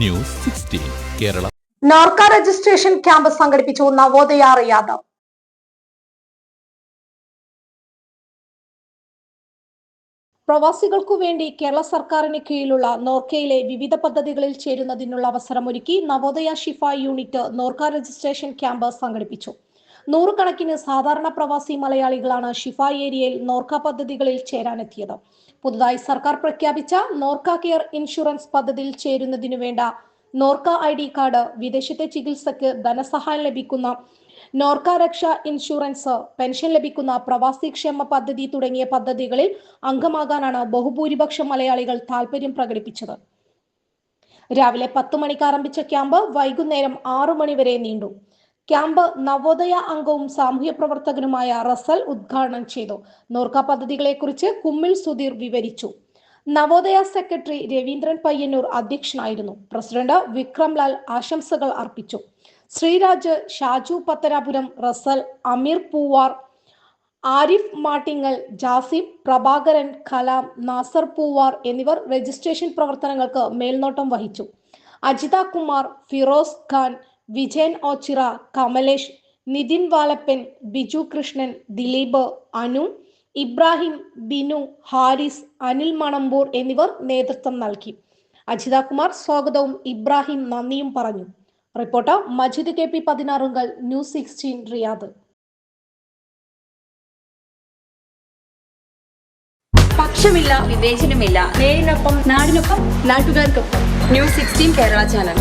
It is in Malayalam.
News sixteen Kerala. Norka registration camp സംഘടിപ്പിച്ചു നവോദയ യാദവ്. പ്രവാസികൾക്കു വേണ്ടി കേരള സർക്കാരിന് കീഴിലുള്ള നോർക്കയിലെ വിവിധ പദ്ധതികളിൽ ചേരുന്നതിനുള്ള അവസരമൊരുക്കി Navodaya Shifa unit Norka registration camp സംഘടിപ്പിച്ചു. നൂറുകണക്കിന് സാധാരണ പ്രവാസി മലയാളികളാണ് ഷിഫ ഏരിയയിൽ നോർക്ക പദ്ധതികളിൽ ചേരാനെത്തിയത്. പുതുതായി സർക്കാർ പ്രഖ്യാപിച്ച നോർക്ക കെയർ ഇൻഷുറൻസ് പദ്ധതിയിൽ ചേരുന്നതിനു വേണ്ട നോർക്ക ഐ ഡി കാർഡ് വിദേശത്തെ ചികിത്സക്ക് ധനസഹായം ലഭിക്കുന്ന നോർക്ക രക്ഷ ഇൻഷുറൻസ് പെൻഷൻ ലഭിക്കുന്ന പ്രവാസി ക്ഷേമ പദ്ധതി തുടങ്ങിയ പദ്ധതികളിൽ അംഗമാകാനാണ് ബഹുഭൂരിപക്ഷം മലയാളികൾ താല്പര്യം പ്രകടിപ്പിച്ചത്. രാവിലെ പത്ത് മണിക്ക് ആരംഭിച്ച ക്യാമ്പ് വൈകുന്നേരം ആറു മണി വരെ നീണ്ടു. ക്യാമ്പ് നവോദയ അംഗവും സാമൂഹ്യ പ്രവർത്തകനുമായ റസൽ ഉദ്ഘാടനം ചെയ്തു. നോർക്ക പദ്ധതികളെ കുറിച്ച് കുമ്മിൽ സുധീർ വിവരിച്ചു. നവോദയ സെക്രട്ടറി രവീന്ദ്രൻ പയ്യന്നൂർ അധ്യക്ഷനായിരുന്നു. പ്രസിഡന്റ് വിക്രംലാൽ ആശംസകൾ അർപ്പിച്ചു. ശ്രീരാജ് ഷാജു പത്തനാപുരം റസൽ അമീർ പൂവാർ ആരിഫ് മാട്ടിങ്ങൽ ജാസിം പ്രഭാകരൻ കലാം നാസർ പൂവാർ എന്നിവർ രജിസ്ട്രേഷൻ പ്രവർത്തനങ്ങൾക്ക് മേൽനോട്ടം വഹിച്ചു. അജിത കുമാർ ഫിറോസ് ഖാൻ വിജയൻ ഓച്ചിറ കമലേഷ് നിതിൻ വാലപ്പൻ ബിജു കൃഷ്ണൻ ദിലീപ് അനു ഇബ്രാഹിം ബിനു ഹാരിസ് അനിൽ മണമ്പൂർ എന്നിവർ നേതൃത്വം നൽകി. അജിത കുമാർ സ്വാഗതവും ഇബ്രാഹിം നന്ദിയും പറഞ്ഞു. Reporter Majid K P Pathinarunkal news sixteen Riyadh. പക്ഷമില്ല വിവേചനമില്ല. നേരിനൊപ്പം നാടിനൊപ്പം നാട്ടുകാർക്കൊപ്പം. News sixteen Kerala channel.